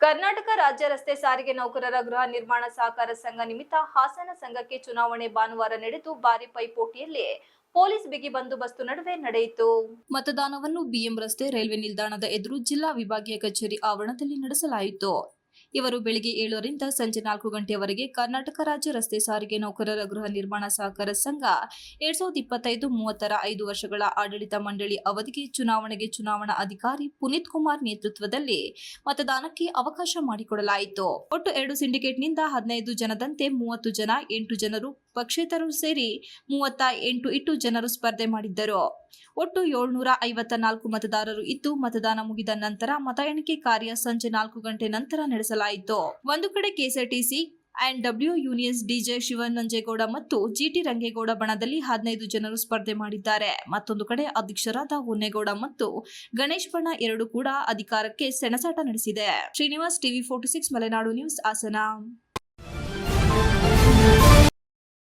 ಕರ್ನಾಟಕ ರಾಜ್ಯ ರಸ್ತೆ ಸಾರಿಗೆ ನೌಕರರ ಗೃಹ ನಿರ್ಮಾಣ ಸಹಕಾರ ಸಂಘ ನಿಮಿತ್ತ ಹಾಸನ ಸಂಘಕ್ಕೆ ಚುನಾವಣೆ ಭಾನುವಾರ ನಡೆದು ಭಾರಿ ಪೈಪೋಟಿಯಲ್ಲಿ ಪೊಲೀಸ್ ಬಿಗಿ ಬಂದೋಬಸ್ತು ನಡುವೆ ನಡೆಯಿತು. ಮತದಾನವನ್ನು ಬಿಎಂ ರಸ್ತೆ, ರೈಲ್ವೆ ನಿಲ್ದಾಣದ ಎದುರು ಜಿಲ್ಲಾ ವಿಭಾಗೀಯ ಕಚೇರಿ ಆವರಣದಲ್ಲಿ ನಡೆಸಲಾಯಿತು. ಇವರು ಬೆಳಗ್ಗೆ ಏಳರಿಂದ ಸಂಜೆ ನಾಲ್ಕು ಗಂಟೆಯವರೆಗೆ ಕರ್ನಾಟಕ ರಾಜ್ಯ ರಸ್ತೆ ಸಾರಿಗೆ ನೌಕರರ ಗೃಹ ನಿರ್ಮಾಣ ಸಹಕಾರ ಸಂಘ, ಎರಡ್ ಸಾವಿರದ ಇಪ್ಪತ್ತೈದು ಮೂವತ್ತರ ಐದು ವರ್ಷಗಳ ಆಡಳಿತ ಮಂಡಳಿ ಅವಧಿಗೆ ಚುನಾವಣೆಗೆ ಚುನಾವಣಾ ಅಧಿಕಾರಿ ಪುನೀತ್ ಕುಮಾರ್ ನೇತೃತ್ವದಲ್ಲಿ ಮತದಾನಕ್ಕೆ ಅವಕಾಶ ಮಾಡಿಕೊಡಲಾಯಿತು. ಒಟ್ಟು ಎರಡು ಸಿಂಡಿಕೇಟ್ನಿಂದ ಹದಿನೈದು ಜನದಂತೆ ಮೂವತ್ತು ಜನ, ಎಂಟು ಜನರು ಪಕ್ಷೇತರರು ಸೇರಿ ಮೂವತ್ತ ಎಂಟು ಇಟ್ಟು ಜನರು ಸ್ಪರ್ಧೆ ಮಾಡಿದ್ದರು. ಒಟ್ಟು ಏಳ್ನೂರ ಐವತ್ತ ನಾಲ್ಕು ಮತದಾರರು ಇದ್ದು ಮತದಾನ ಮುಗಿದ ನಂತರ ಮತ ಎಣಿಕೆ ಕಾರ್ಯ ಸಂಜೆ ನಾಲ್ಕು ಗಂಟೆ ನಂತರ ನಡೆಸಲಾಯಿತು. ಒಂದು ಕಡೆ KSRTC and W, unions DJ Shivananjegowda ಮತ್ತು ಜಿಟಿ ರಂಗೇಗೌಡ ಬಣದಲ್ಲಿ ಹದಿನೈದು ಜನರು ಸ್ಪರ್ಧೆ ಮಾಡಿದ್ದಾರೆ. ಮತ್ತೊಂದು ಕಡೆ ಅಧ್ಯಕ್ಷರಾದ ಹೊನ್ನೇಗೌಡ ಮತ್ತು ಗಣೇಶ್ ಬಣ ಎರಡು ಕೂಡ ಅಧಿಕಾರಕ್ಕೆ ಸೆಣಸಾಟ ನಡೆಸಿದೆ. Srinivas TV forty six, Malenadu news, Hassan.